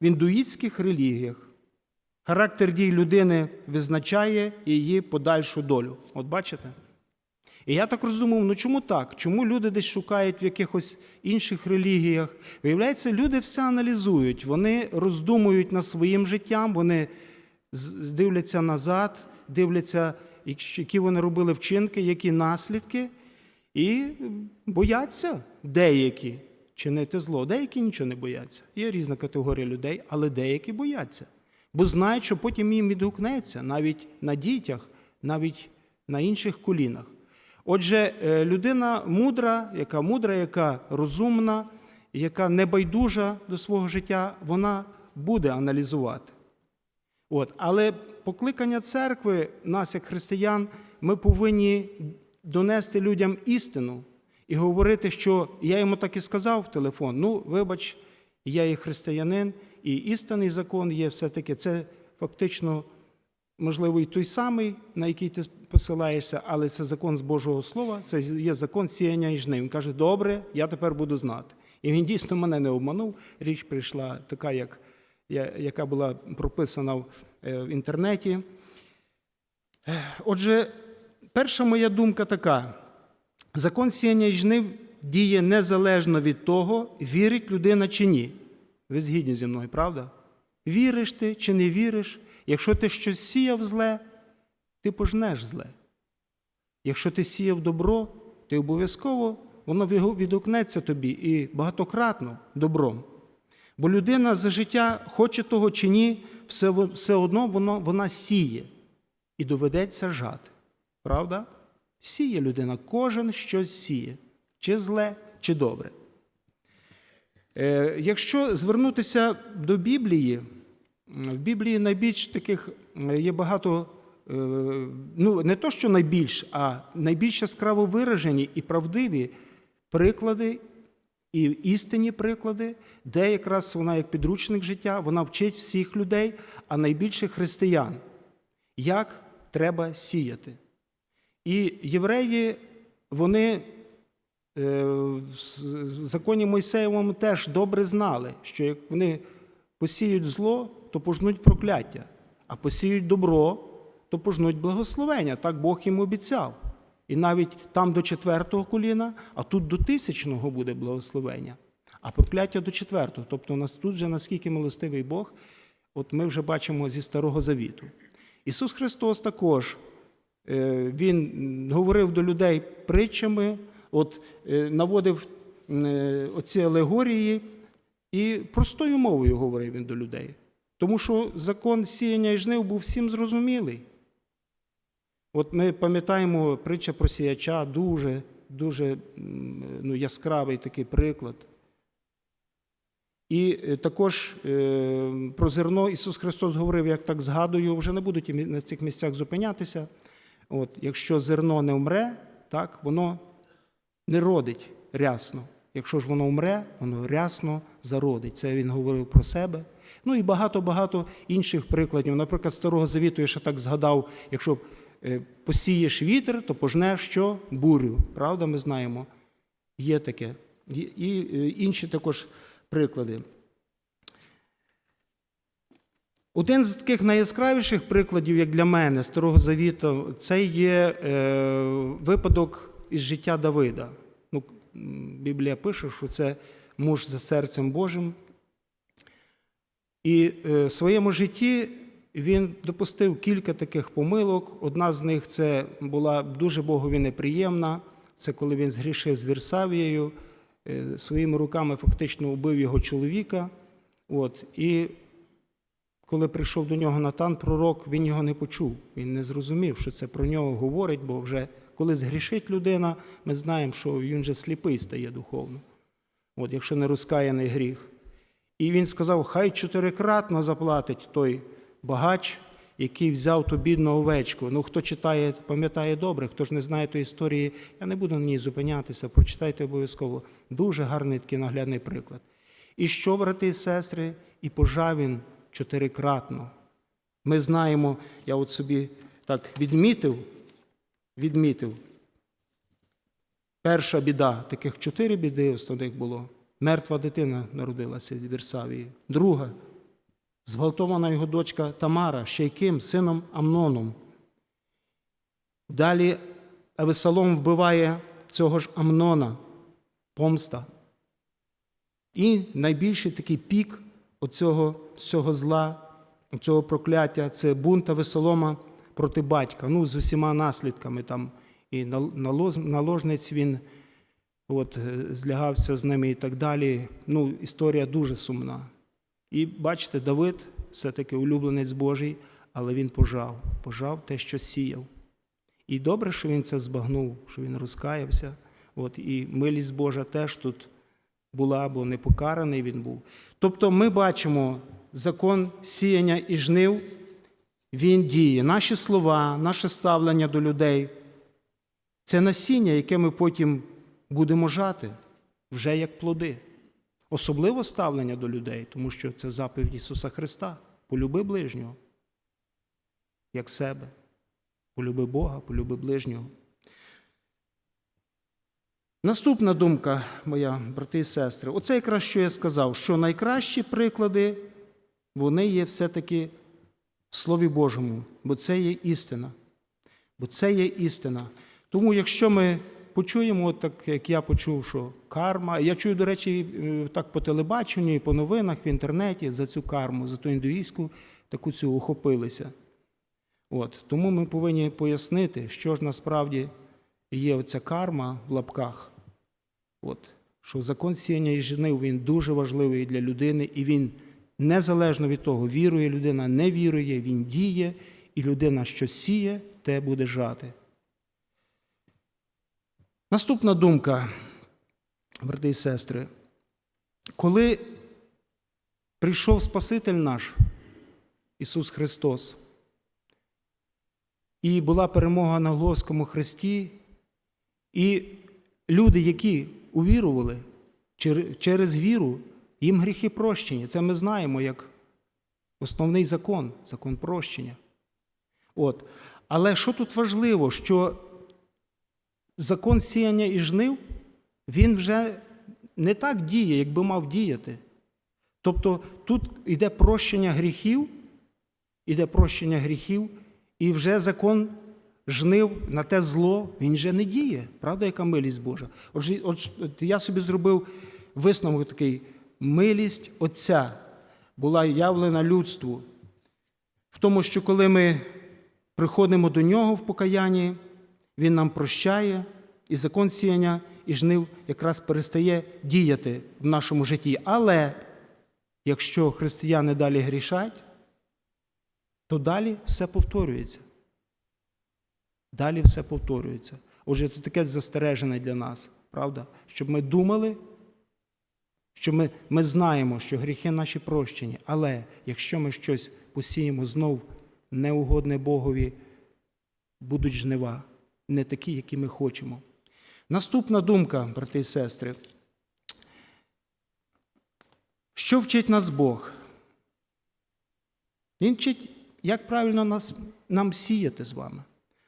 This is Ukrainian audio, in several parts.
в індуїтських релігіях характер дій людини визначає її подальшу долю. От бачите? І я так розумів, ну чому так? Чому люди десь шукають в якихось інших релігіях? Виявляється, люди все аналізують, вони роздумують над своїм життям, вони дивляться назад, дивляться, які вони робили вчинки, які наслідки, і бояться деякі чинити зло. Деякі нічого не бояться. Є різна категорія людей, але деякі бояться. Бо знають, що потім їм відгукнеться навіть на дітях, навіть на інших колінах. Отже, е, людина мудра, яка мудра, яка розумна, яка небайдужа до свого життя, вона буде аналізувати. От. Але покликання церкви, нас, як християн, ми повинні донести людям істину і говорити, що я йому так і сказав в телефон: ну, вибач, я є християнин, і істинний закон є все-таки це фактично, можливо, і той самий, на який ти посилаєшся, але це закон з Божого Слова, це є закон сіяння і жнив. Він каже, добре, я тепер буду знати. І він дійсно мене не обманув. Річ прийшла така, як, яка була прописана в, е, інтернеті. Е, Отже, перша моя думка така: закон сіяння і жнив діє незалежно від того, вірить людина чи ні. Ви згідні зі мною, правда? Віриш ти чи не віриш? Якщо ти щось сіяв зле, ти пожнеш зле. Якщо ти сіяв добро, ти обов'язково воно відгукнеться тобі і багатократно добром. Бо людина за життя, хоче того чи ні, все, все одно воно, вона сіє і доведеться жати. Правда? Сіє людина, кожен щось сіє, чи зле, чи добре. Е, Якщо звернутися до Біблії, в Біблії найбільш таких е, є багато, е, ну не то, що найбільш, а найбільш яскраво виражені і правдиві приклади, і істинні приклади, де якраз вона як підручник життя, вона вчить всіх людей, а найбільше християн, як треба сіяти. І євреї, вони е, в законі Мойсеєвому теж добре знали, що як вони посіють зло, то пожнуть прокляття, а посіють добро, то пожнуть благословення. Так Бог їм обіцяв. І навіть там до четвертого коліна, а тут до тисячного буде благословення, а прокляття до четвертого. Тобто у нас тут вже наскільки милостивий Бог, от ми вже бачимо зі Старого Завіту. Ісус Христос також Він говорив до людей притчами, от е, наводив е, оці алегорії і простою мовою говорив він до людей. Тому що закон сіяння і жнив був всім зрозумілий. От ми пам'ятаємо притча про сіяча, дуже, дуже ну, яскравий такий приклад. І е, також е, про зерно Ісус Христос говорив, як так згадую, вже не будуть на цих місцях зупинятися. От, якщо зерно не вмре, так, воно не родить рясно. Якщо ж воно вмре, воно рясно зародить. Це він говорив про себе. Ну і багато-багато інших прикладів. Наприклад, Старого Завіту я ще так згадав, якщо е, посієш вітер, то пожнеш що? Бурю. Правда, ми знаємо. Є таке. І, е, інші також приклади. Один з таких найяскравіших прикладів, як для мене, Старого Завіту, це є е, випадок із життя Давида. Ну, Біблія пише, що це муж за серцем Божим. І е, в своєму житті він допустив кілька таких помилок. Одна з них це була дуже Богові неприємна. Це коли він згрішив з Вірсавією, е, своїми руками фактично убив його чоловіка. От, і коли прийшов до нього Натан, пророк, він його не почув. Він не зрозумів, що це про нього говорить, бо вже коли згрішить людина, ми знаємо, що він вже сліпий стає духовно, от, якщо не розкаяний гріх. І він сказав: хай чотирикратно заплатить той багач, який взяв ту бідну овечку. Ну, хто читає, пам'ятає добре, хто ж не знає тої історії, я не буду на ній зупинятися, прочитайте обов'язково. Дуже гарний такий наглядний приклад. І що, брати і сестри, і пожав він чотирикратно. Ми знаємо, я от собі так відмітив, відмітив. Перша біда, таких чотири біди основних було. Мертва дитина народилася в Вірсавії. Друга зґвалтована його дочка Тамара, ще яким сином Амноном. Далі Авесалом вбиває цього ж Амнона, помста. І найбільший такий пік оцього, цього зла, цього прокляття це бунт Авесолома проти батька, ну, з усіма наслідками. Там і наложниць він от, е, злягався з ними і так далі. Ну, історія дуже сумна. І бачите, Давид все-таки улюбленець Божий, але він пожав, пожав те, що сіяв. І добре, що він це збагнув, що він розкаявся. От, і милість Божа теж тут була, бо не покараний він був. Тобто ми бачимо закон сіяння і жнив, він діє. Наші слова, наше ставлення до людей це насіння, яке ми потім будемо жати вже як плоди. Особливо ставлення до людей, тому що це заповідь Ісуса Христа. Полюби ближнього, як себе. Полюби Бога, полюби ближнього. Наступна думка, моя брати і сестри, оце якраз що я сказав, що найкращі приклади, вони є все-таки в Слові Божому, бо це є істина. Бо це є істина. Тому якщо ми почуємо, так як я почув, що карма, я чую, до речі, е, так по телебаченню і по новинах в інтернеті за цю карму, за ту індуїзьку, таку цю охопилися. От, тому ми повинні пояснити, що ж насправді є оця карма в лапках. От, що закон сіяння і жнив, він дуже важливий для людини, і він незалежно від того, вірує людина, не вірує, він діє, і людина, що сіє, те буде жати. Наступна думка, брати і сестри. Коли прийшов Спаситель наш, Ісус Христос, і була перемога на Головському Христі, і люди, які увірували через віру, їм гріхи прощені. Це ми знаємо як основний закон, закон прощення. От. Але що тут важливо, що закон сіяння і жнив, він вже не так діє, як би мав діяти. Тобто тут йде прощення гріхів, іде прощення гріхів, і вже закон жнив на те зло, він вже не діє. Правда, яка милість Божа? Отже, от, я собі зробив висновок такий: милість Отця була явлена людству. В тому, що коли ми приходимо до нього в покаянні, він нам прощає, і закон сіяння і жнив якраз перестає діяти в нашому житті. Але якщо християни далі грішать, то далі все повторюється. Далі все повторюється. Отже, це таке застереження для нас, правда? Щоб ми думали, що ми, ми знаємо, що гріхи наші прощені, але якщо ми щось посіємо знов неугодне Богові, будуть жнива, не такі, які ми хочемо. Наступна думка, брати і сестри. Що вчить нас Бог? Він вчить, як правильно нас, нам сіяти з вами.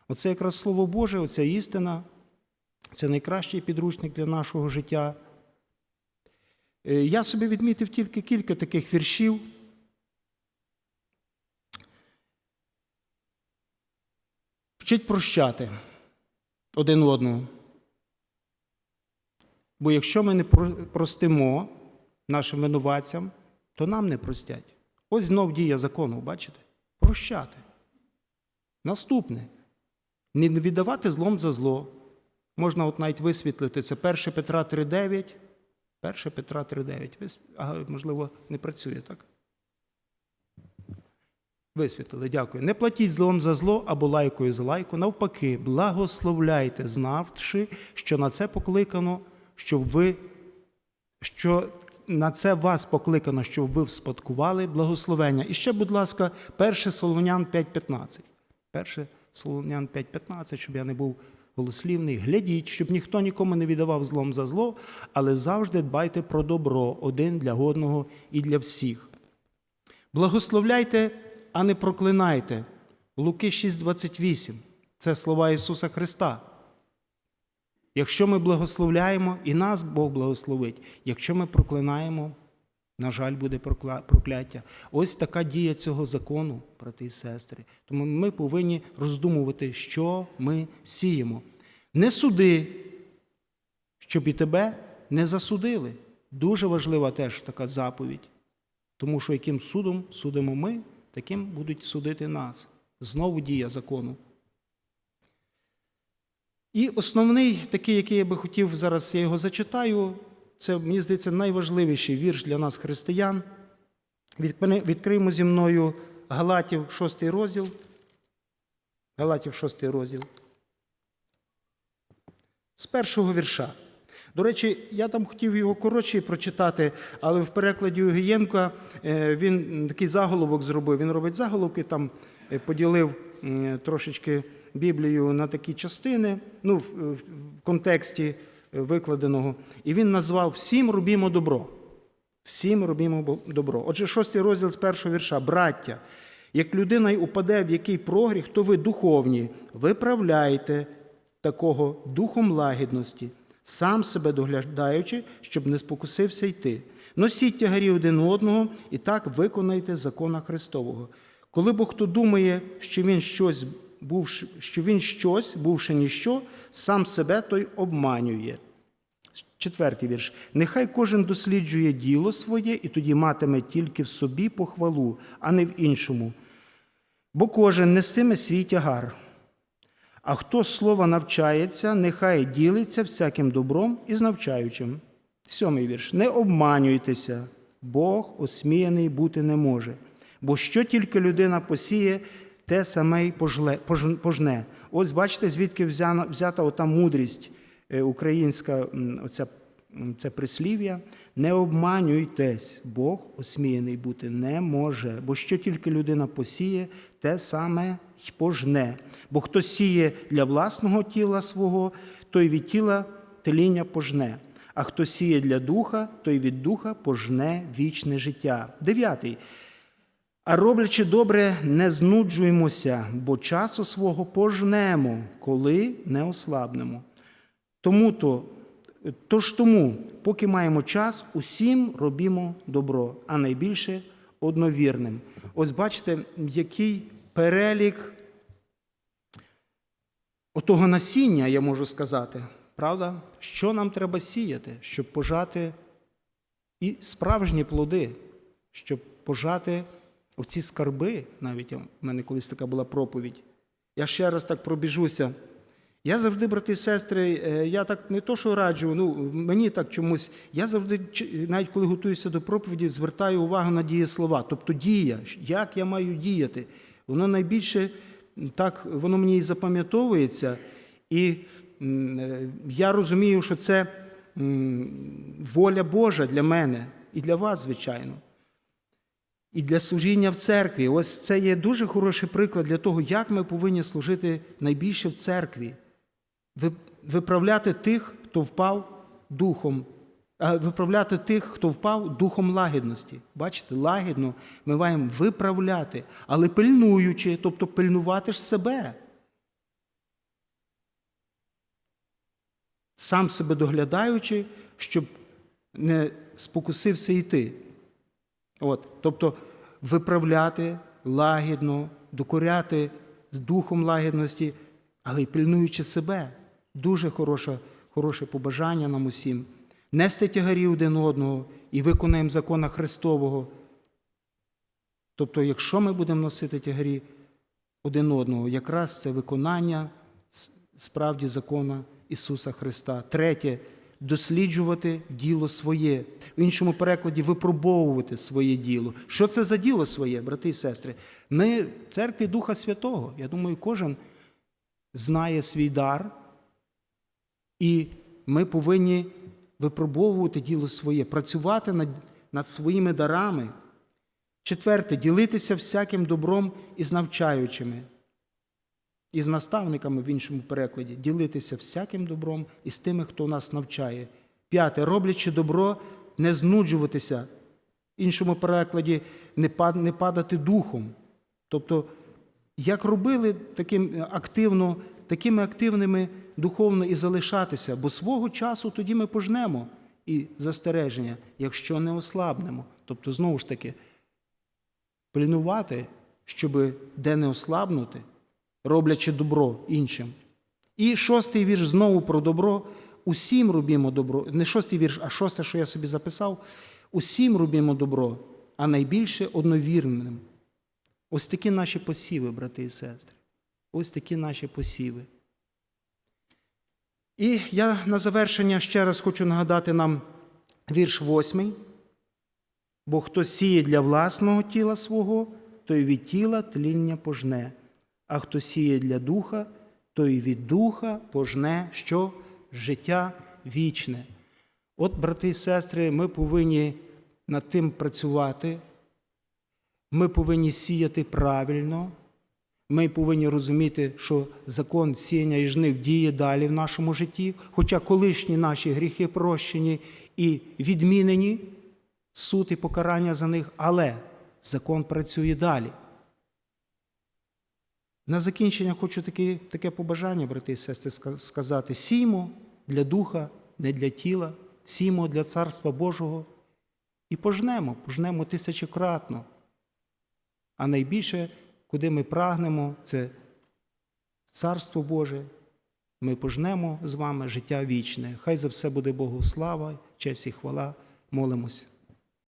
Оце якраз Слово Боже, оця істина, це найкращий підручник для нашого життя. Е, Я собі відмітив тільки кілька таких віршів. Вчить прощати один одного. Бо якщо ми не простимо нашим винуватцям, то нам не простять. Ось знов дія закону, бачите? Прощати. Наступне. Не віддавати злом за зло. Можна от навіть висвітлити. Це 1 Петра 3,9. 1 Петра 3,9. Вис- Ага, можливо, не працює, так? Висвітлили, дякую. Не платіть злом за зло або лайкою за лайку. Навпаки, благословляйте, знавши, що на це покликано, щоб ви, що на це вас покликано, щоб ви вспадкували благословення. І ще, будь ласка, 1 Солонян 5,15. 1 Солонян 5,15, щоб я не був голослівний. Глядіть, щоб ніхто нікому не віддавав злом за зло, але завжди дбайте про добро один для одного і для всіх. Благословляйте, а не проклинайте. Луки 6,28. Це слова Ісуса Христа. Якщо ми благословляємо, і нас Бог благословить. Якщо ми проклинаємо, На жаль, буде прокляття. Ось така дія цього закону, брати і сестри. Тому ми повинні роздумувати, що ми сіємо. Не суди, щоб і тебе не засудили. Дуже важлива теж така заповідь. Тому що яким судом судимо ми, таким будуть судити нас. Знову дія закону. І основний, такий, який я би хотів зараз, я його зачитаю, це, мені здається, найважливіший вірш для нас, християн. Відкриємо зі мною Галатів 6 розділ. Галатів 6 розділ. З першого вірша. До речі, я там хотів його коротше прочитати, але в перекладі Огієнка е, він такий заголовок зробив. Він робить заголовки, там е, поділив трошечки Біблію на такі частини, ну, в, контексті е, викладеного. І він назвав Всім робімо добро. Всім робімо добро. Отже, шостий розділ з першого вірша. Браття, як людина й упаде в який прогріх, то ви духовні, виправляйте такого духом лагідності, сам себе доглядаючи, щоб не спокусився йти. Носіть тягарі один одного і так виконайте закона Христового. Коли бо хто думає, що він щось бувши, що він щось, бувши ніщо, сам себе той обманює. Четвертий вірш. Нехай кожен досліджує діло своє і тоді матиме тільки в собі похвалу, а не в іншому. Бо кожен нестиме свій тягар. А хто слова навчається, нехай ділиться всяким добром і з навчаючим. Сьомий вірш. Не обманюйтеся, Бог осміяний бути не може. Бо що тільки людина посіє, те саме й пожне. Ось бачите, звідки взята ота мудрість е, українська, оця, це прислів'я. Не обманюйтесь, Бог осміяний бути не може. Бо що тільки людина посіє, те саме й пожне. Бо хто сіє для власного тіла свого, той від тіла тління пожне. А хто сіє для духа, той від духа пожне вічне життя. Дев'ятий. А роблячи добре, не знуджуємося, бо часу свого пожнемо, коли не ослабнемо. Тому то, тож тому, поки маємо час, усім робімо добро, а найбільше одновірним. Ось бачите, який перелік отого насіння, я можу сказати, правда? Що нам треба сіяти, щоб пожати і справжні плоди, щоб пожати оці скарби, навіть в мене колись така була проповідь. Я ще раз так пробіжуся. Я завжди, брати і сестри, е, я так не то, що раджу, ну мені так чомусь. Я завжди, навіть коли готуюся до проповіді, звертаю увагу на дієслова, тобто дія, як я маю діяти. Воно найбільше так, воно мені і запам'ятовується. І е, я розумію, що це воля Божа для мене і для вас, звичайно. І для служіння в церкві. Ось це є дуже хороший приклад для того, як ми повинні служити найбільше в церкві. Виправляти тих, хто впав духом, виправляти тих, хто впав духом лагідності. Бачите, лагідно ми маємо виправляти, але пильнуючи, тобто пильнувати ж себе. Сам себе доглядаючи, щоб не спокусився йти. От, тобто виправляти лагідно, докоряти з духом лагідності, але й пильнуючи себе. Дуже хороше, хороше побажання нам усім. Нести тягарі один одного і виконаємо закона Христового. Тобто, якщо ми будемо носити тягарі один одного, якраз це виконання справді закона Ісуса Христа. Третє досліджувати діло своє. В іншому перекладі випробовувати своє діло. Що це за діло своє, брати і сестри? Ми в церкві Духа Святого. Я думаю, кожен знає свій дар, і ми повинні випробовувати діло своє, працювати над, над своїми дарами. Четверте, ділитися всяким добром із навчаючими, із наставниками в іншому перекладі, ділитися всяким добром із тими, хто нас навчає. П'яте, роблячи добро, не знуджуватися. В іншому перекладі не падати духом. Тобто, як робили таким активно, такими активними духовно і залишатися, бо свого часу тоді ми пожнемо і застереження, якщо не ослабнемо. Тобто, знову ж таки, пильнувати, щоб де не ослабнути, роблячи добро іншим. І шостий вірш знову про добро. Усім робімо добро. Не шостий вірш, а шосте, що я собі записав. Усім робімо добро, а найбільше одновірним. Ось такі наші посіви, брати і сестри. Ось такі наші посіви. І я на завершення ще раз хочу нагадати нам вірш восьмий. Бо хто сіє для власного тіла свого, той від тіла тління пожне, а хто сіє для духа, той від духа пожне що життя вічне. От, брати і сестри, ми повинні над тим працювати, ми повинні сіяти правильно, ми повинні розуміти, що закон сіяння і жнив діє далі в нашому житті, хоча колишні наші гріхи прощені і відмінені, суд і покарання за них, але закон працює далі. На закінчення хочу таке, таке побажання, брати і сестри, сказати: сіймо для духа, не для тіла, сіймо для Царства Божого і пожнемо, пожнемо тисячократно. А найбільше, куди ми прагнемо, це Царство Боже. Ми пожнемо з вами життя вічне. Хай за все буде Богу слава, честь і хвала. Молимось.